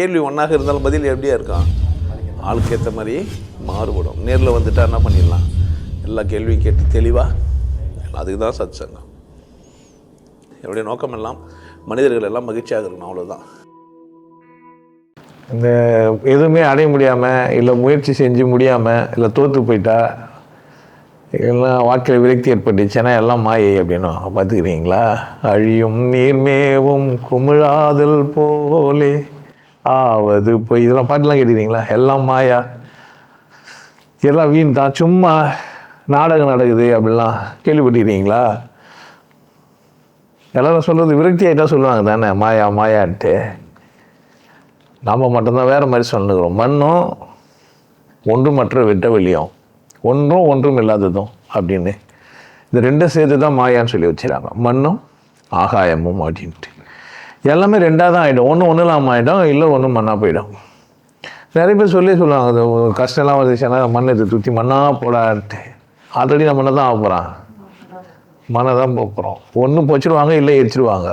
கேள்வி ஒன்றாக இருந்தாலும் பதில் எப்படியா இருக்கான் ஆளுக்கு ஏற்ற மாதிரி மாறுபடும். நேரில் வந்துட்டா என்ன பண்ணிடலாம்? எல்லா கேள்வியும் கேட்டு தெளிவாக அதுக்கு தான் சத் சங்கம் என்னுடைய நோக்கம் எல்லாம் மனிதர்கள் எல்லாம் மகிழ்ச்சியாக இருக்கணும் அவ்வளோதான் இந்த எதுவுமே அடைய முடியாமல் இல்லை முயற்சி செஞ்சு முடியாமல் இல்லை தோற்று போயிட்டா எல்லாம் வாழ்க்கையில் விரக்தி ஏற்பட்டுச்சுன்னா எல்லாம் மாயை அப்படின்னு பார்த்துக்கிறீங்களா அழியும் நீர்மேவும் குமிழாதல் போலே. ஆவது போய் இதெல்லாம் பாட்டுலாம் கேட்டுக்கிறீங்களா? எல்லாம் மாயா. எல்லாம் வீண் தான். சும்மா நாடகம் நடக்குது அப்படிலாம் கேள்விப்பட்டிருக்கீங்களா? எல்லாரும் சொல்கிறது விரக்தி ஆகிட்டா சொல்லுவாங்க தானே மாயா மாயான்ட்டு. நாம் மட்டும்தான் வேறு மாதிரி சொல்லுகிறோம். மண்ணும் ஒன்றுமற்ற வெட்ட வெளியும். ஒன்றும் ஒன்றும் இல்லாததும் அப்படின்னு. இந்த ரெண்டும் சேர்த்து தான் மாயான்னு சொல்லி வச்சுறாங்க மண்ணும் ஆகாயமும் அப்படின்ட்டு. எல்லாமே ரெண்டாக தான் ஆகிடும் ஒன்று ஒன்றும் இல்லாமல் ஆகிடும் இல்லை ஒன்று மண்ணாக போயிடும். நிறைய பேர் சொல்லி சொல்லுவாங்க அது கஷ்டம்லாம் வந்துச்சுன்னா மண்ணை எடுத்து தூத்தி மண்ணாக போடான்ட்டு. ஆல்ரெடி நம்ம மண்ணை தான் ஆக போகிறான் மண்ணை தான் போகிறோம் ஒன்று பொச்சிடுவாங்க இல்லை எரிச்சிடுவாங்க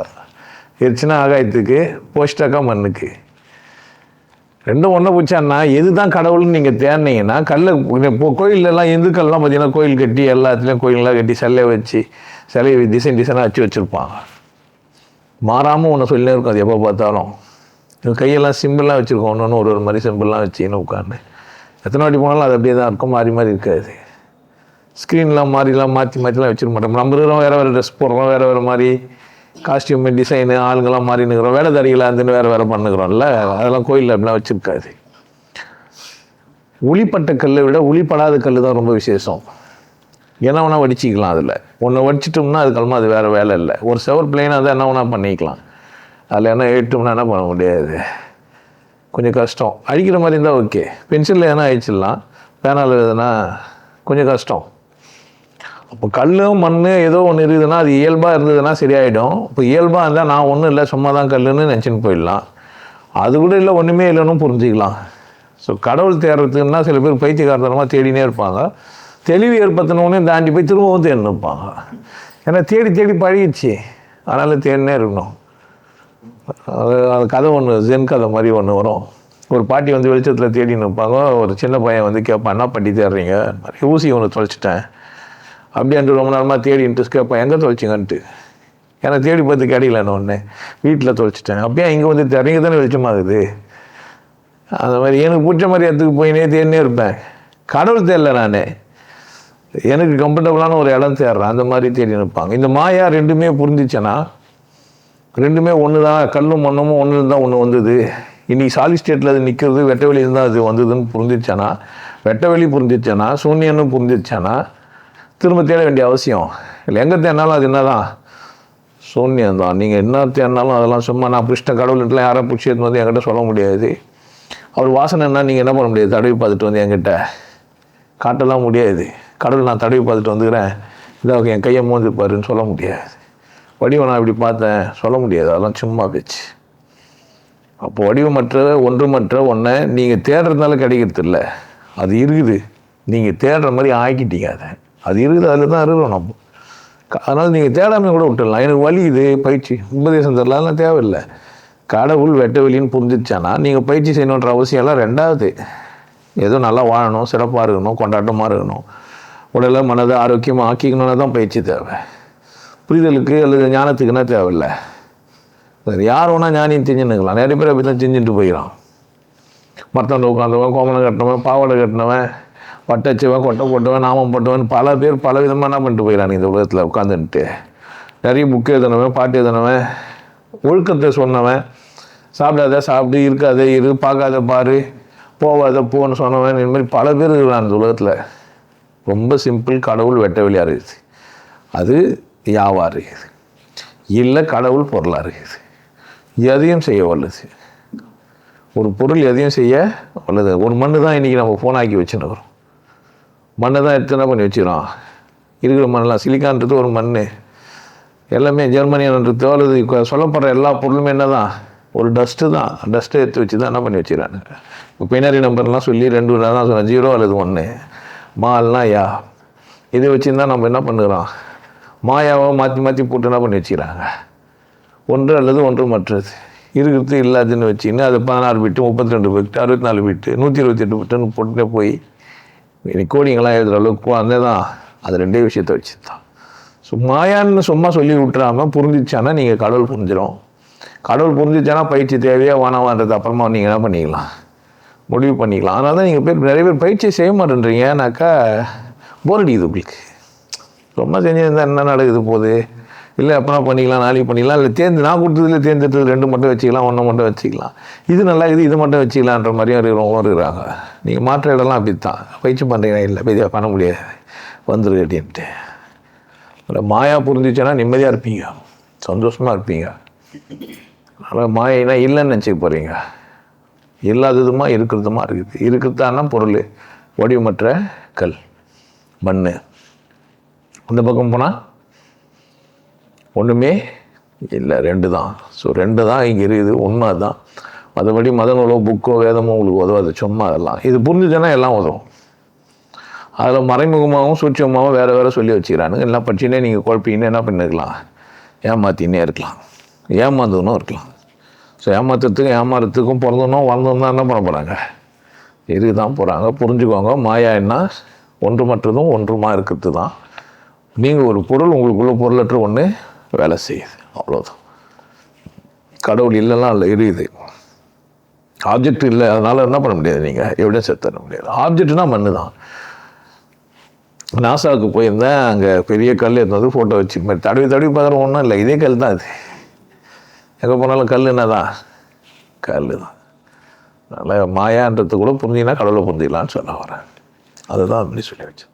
எரிச்சுனா ஆகாயத்துக்கு போச்சிட்டாக்கா மண்ணுக்கு. ரெண்டும் ஒன்றை பிடிச்சான்னா எது தான் கடவுள்னு நீங்கள் தேடினீங்கன்னா கல்லை இப்போ கோயிலெல்லாம் இந்துக்கள்லாம் பார்த்தீங்கன்னா கோயில் கட்டி எல்லாத்துலேயும் கோயிலெலாம் கட்டி சிலையை வச்சு சிலையை டிசைன் டிசைனாக வச்சு வச்சுருப்பாங்க. மாறாமல் ஒன்று சொல்லினே இருக்கும். அது எப்போ பார்த்தாலும். கையெல்லாம் சிம்பிளாக வச்சுருக்கோம். ஒன்று ஒன்று ஒரு ஒரு மாதிரி சிம்பிளாக வச்சுன்னு உட்காந்து எத்தனை வாட்டி போனாலும் அது அப்படியே தான் இருக்கும். மாறி மாறி இருக்காது. ஸ்க்ரீன்லாம் மாறிலாம் மாற்றி மாற்றிலாம் வச்சிருக்க மாட்டோம். நம்ம இருக்கிறோம் வேறு வேறு ட்ரெஸ் போடுறோம். வேறு வேறு மாதிரி காஸ்டியூம் டிசைனு ஆளுங்கெல்லாம் மாறி நிற்கிறோம் வேலைதாரிகளாக இருந்துன்னு வேறு வேறு பண்ணுகிறோம்ல அதெல்லாம் கோயிலில் அப்படிலாம் வச்சுருக்காது. உளிப்பட்ட கல்லை விட உளிப்படாத கல் தான் ரொம்ப விசேஷம். என்ன வேணால் வடிச்சிக்கலாம் அதில். ஒன்று வடிச்சிட்டோம்னா அதுக்கெல்லாம் அது வேறு வேலை இல்லை. ஒரு செவர் பிளெயினாக தான் என்ன வேணால் பண்ணிக்கலாம். அதில் என்ன எழுட்டோம்னா என்ன பண்ண முடியாது. கொஞ்சம் கஷ்டம். அழிக்கிற மாதிரி இருந்தால் ஓகே பென்சிலில் எதனா அழிச்சிடலாம் பேனால் எதுனா கொஞ்சம் கஷ்டம். அப்போ கல் மண் ஏதோ ஒன்று இருக்குதுன்னா அது இயல்பாக இருந்ததுன்னா சரியாயிடும். இப்போ இயல்பாக இருந்தால் நான் ஒன்றும் இல்லை சும்மா தான் கல்லுன்னு நினச்சின்னு போயிடலாம். அது கூட இல்லை ஒன்றுமே இல்லைன்னு புரிஞ்சிக்கலாம். ஸோ கடவுள் தேடுறதுன்னா சில பேர் பைத்தியகாரத்தனமாக தேடினே இருப்பாங்க. தெளிவு ஏற்படுத்தினோடனே தாண்டி போய் திரும்பவும் தேடின்னு இருப்பாங்க ஏன்னா தேடி தேடி பழகிடுச்சு. அதனால் தேடினே இருக்கணும். அது அது கதை ஒன்று ஜென் கதை மாதிரி ஒன்று வரும். ஒரு பாட்டி வந்து வெளிச்சத்தில் தேடின்னு இருப்பாங்க ஒரு சின்ன பையன் வந்து கேட்பான் என்ன பண்ணி தேடுறீங்க? மாதிரி. ஊசி ஒன்று தொலைச்சிட்டேன். அப்படின்ட்டு ரொம்ப நேரமாக தேடி இன்ட்ரெஸ்ட் கேட்பேன் எங்கே தொலைச்சிங்கன்ட்டு? ஏன்னா தேடி பார்த்து கிடைக்கலன்னு ஒன்று வீட்டில் தொலைச்சிட்டேன். அப்படியே இங்கே வந்து தேடுறீங்க? தானே வெளிச்சமாகுது அந்த மாதிரி எனக்கு பிடிச்ச மாதிரி இடத்துக்கு போயினே தேடினே இருப்பேன். கடவுள் தெரில நான். எனக்கு கம்ஃபர்டபுளான ஒரு இடம் தேடுறேன். அந்த மாதிரி தேடி நிற்பாங்க. இந்த மாயா ரெண்டுமே புரிஞ்சிச்சேன்னா ரெண்டுமே ஒன்று தான் கல்லும் மண்ணமும் ஒன்று தான் ஒன்று வந்தது. இன்னைக்கு சாலி ஸ்டேட்டில் அது நிற்கிறது வெட்ட வெளியில் தான் அது வந்ததுன்னு புரிஞ்சிச்சானா வெட்ட வெளி புரிஞ்சிச்சானா சூன்யன்னு புரிஞ்சிச்சானா திரும்ப தேட வேண்டிய அவசியம் இல்லை. எங்கே தேடினாலும் அது என்னதான்? சூன்யம் தான் நீங்கள் என்ன தேடினாலும் அதெல்லாம் சும்மா நான் பிடிச்ச கடவுள்கிட்டலாம் யாரும் பிடிச்சி எடுத்து வந்து என்கிட்ட சொல்ல முடியாது. அவர் வாசனைன்னா நீங்கள் என்ன பண்ண முடியாது? தடவி பார்த்துட்டு வந்து என்கிட்ட. காட்டலாம் முடியாது. கடவுள் நான் தடவி பார்த்துட்டு வந்துக்கிறேன். இதாக என் கையை மோந்து பாருன்னு சொல்ல முடியாது. வடிவம் நான் இப்படி பார்த்தேன் சொல்ல முடியாது. அதெல்லாம் சும்மா பேச்சு. அப்போ வடிவமற்ற ஒன்றுமற்ற ஒன்றை நீங்கள் தேடுறதுனால கிடைக்கிறது இல்லை. அது இருக்குது. நீங்கள் தேடுற மாதிரி ஆக்கிட்டீங்க அதை. அது இருக்குது அதில் தான் இருக்கிறோம் நம்ம. அதனால் நீங்கள் தேடாமல் கூட விட்டுடலாம். எனக்கு வலி இது பயிற்சி. உபதேசம் தரலாம் தேவையில்லை. கடவுள் வெட்ட வெளின்னு புரிஞ்சிச்சானா நீங்கள் பயிற்சி செய்யணுன்ற அவசியம் எல்லாம் ரெண்டாவது. ஏதோ நல்லா வாழணும் சிறப்பாக இருக்கணும் கொண்டாட்டமாக இருக்கணும். உடலை மனதை ஆரோக்கியமாக ஆக்கிக்கணும்னா தான் பயிற்சி தேவை. புரிதலுக்கு அல்லது ஞானத்துக்குன்னா தேவையில்லை? சரி யார் வேணால் ஞானியும் செஞ்சுன்னுக்கலாம் நிறைய பேர் அப்படி தான் செஞ்சுட்டு போயிடான் மரத்தாண்ட உட்காந்தவன் கோமணம் கட்டினவன் பாவாடை கட்டினவன் வட்டச்சவன் கொட்டை போட்டவன் நாமம் போட்டவன் பல பேர் பல விதமாக என்ன பண்ணிட்டு போயிடறான் இந்த உலகத்தில் உட்காந்துன்ட்டு நிறைய புக்கு எழுதினவன் பாட்டு எழுதினவன் ஒழுக்கத்தை சொன்னவன் சாப்பிடாத சாப்பிட்டு இருக்காத இரு பார்க்காத பாரு போகாத போன்னு சொன்னவன் இந்த மாதிரி பல பேர் இருக்கிறான் இந்த உலகத்தில். ரொம்ப சிம்பிள் கடவுள் வெட்ட வெளியாக இருக்குது அது யாவா இருக்குது இல்லை கடவுள் பொருளாக இருக்குது எதையும் செய்ய வல்லது ஒரு பொருள் எதையும் செய்ய வல்லது ஒரு மண்ணு தான் இன்றைக்கி நம்ம ஃபோனாக்கி வச்சுருக்கிறோம் மண்ணை தான் எடுத்து என்ன பண்ணி வச்சுக்கிறோம் இருக்கிற மண்ணெலாம் சிலிக்கான்றது ஒரு மண் எல்லாமே ஜெர்மனியன்றதோ அல்லது சொல்லப்படுற எல்லா பொருளுமே என்ன தான் ஒரு டஸ்ட்டு தான் டஸ்ட்டை எடுத்து வச்சு தான் என்ன பண்ணி வச்சுக்கிறாங்க இப்போ பினாரி நம்பர்லாம் சொல்லி ரெண்டு தான் சொன்னேன் ஜீரோ அல்லது ஒன்று மால்னா யா? இதை வச்சுருந்தா நம்ம என்ன பண்ணுறோம்? மாயாவை மாற்றி மாற்றி போட்டு என்ன பண்ணி வச்சுக்கிறாங்க? ஒன்று அல்லது ஒன்று மற்றது. இருக்கிறது இல்லாதுன்னு வச்சுக்கின்னு அது பதினாறு பிட்டு முப்பத்தி ரெண்டு பிட்டு அறுபத்தி நாலு பிட்டு நூற்றி இருபத்தி எட்டு பிட்டுன்னு போட்டுட்டே போய் இன்னைக்கு கோடிங்கெல்லாம் எழுதுகிற அளவுக்கு அந்த தான். அது ரெண்டே விஷயத்தை வச்சு தான் ஸோ மாயான்னு சும்மா சொல்லி விட்டுறாமல் புரிஞ்சிச்சானா நீங்கள் கடவுள் புரிஞ்சிடும் கடவுள் புரிஞ்சிச்சானா பயிற்சி தேவையாக வானவான்றது அப்புறமா நீங்கள் என்ன பண்ணிக்கலாம்? முடிவு பண்ணிக்கலாம். அதனால தான் நீங்கள் பேர் நிறைய பேர் பயிற்சி செய்ய மாட்டேன்றீங்கனாக்கா போர் அடிக்குது உங்களுக்கு. ரொம்ப செஞ்சிருந்தா என்ன நடக்குது போகுது இல்லை அப்பனா பண்ணிக்கலாம் நாளைக்கு பண்ணிக்கலாம். இல்லை தேர்ந்து நான் கொடுத்ததுல தேர்ந்தெடுத்தது ரெண்டு மட்டும் வச்சுக்கலாம் ஒன்று மட்டும் வச்சுக்கலாம். இது நல்லா இது இது மட்டும் வச்சுக்கலான்ற மாதிரியும் இருக்கிறவங்களும் இருக்கிறாங்க. நீங்கள் மாற்ற இடம்லாம் அப்படி தான் பயிற்சி பண்ணுறீங்க இல்லை பெரிய பண்ண முடியாது. வந்துரு அப்படின்ட்டு. ஒரு மாயா புரிஞ்சிச்சுன்னா நிம்மதியாக இருப்பீங்க. சந்தோஷமாக இருப்பீங்க. அதனால் மாயினா இல்லைன்னு நினச்சிக்க போகிறீங்க இல்லாததுமா இருக்கிறதுமா இருக்குது. இருக்கிறதான பொருள். வடிவமற்ற கல் மண் இந்த பக்கம் போனால் ஒன்றுமே இல்லை ரெண்டு தான். ஸோ ரெண்டு தான் இங்கே இருக்குது உண்மை தான் மற்றபடி மத நூலோ புக்கோ வேதமோ உங்களுக்கு உதவாது. சும்மா அதெல்லாம். இது புரிஞ்சுச்சுன்னா எல்லாம் உதவும். அதில் மறைமுகமாகவும் சூட்சமாகவும் வேறு வேறு சொல்லி வச்சுக்கிறானுங்க. எல்லாம் படிச்சுனே நீங்கள் குழப்பின்னு என்ன பண்ணிருக்கலாம்? ஏமாத்தின்னே இருக்கலாம். ஏமாந்தவனும் இருக்கலாம். ஸோ ஏமாத்துறதுக்கும் ஏமாறத்துக்கும் பிறந்தனும் வளர்ந்தோம் தான் என்ன பண்ண போகிறாங்க எரி தான் போகிறாங்க புரிஞ்சுக்கோங்க. மாயா என்ன? ஒன்றுமற்றதும் ஒன்றுமா இருக்கிறது தான் நீங்கள் ஒரு பொருள் உங்களுக்குள்ள பொருளற்ற ஒன்று வேலை செய்யுது. அவ்வளோதான் கடவுள் இல்லைலாம் இல்லை இருக்குது ஆப்ஜெக்ட் இல்லை அதனால் என்ன பண்ண முடியாது நீங்கள் எவிடன்ஸ் எடுத்து தர முடியாது. ஆப்ஜெக்ட்னா மண்ணு தான் நாசாவுக்கு போயிருந்தேன். அங்கே பெரிய கல் இருந்தது ஃபோட்டோ வச்சு. மாதிரி தடவி தடவி பார்க்குற ஒன்றும் இல்லை. இதே கல் தான் அது எங்கே போனாலும் கல் என்ன தான் கல் தான் அதனால் மாயான்றது கூட புரிஞ்சிங்கன்னா கடவுளை புரிஞ்சிக்கலான்னு சொல்ல வரேன். அதுதான் அப்படி சொல்லி வச்சேன்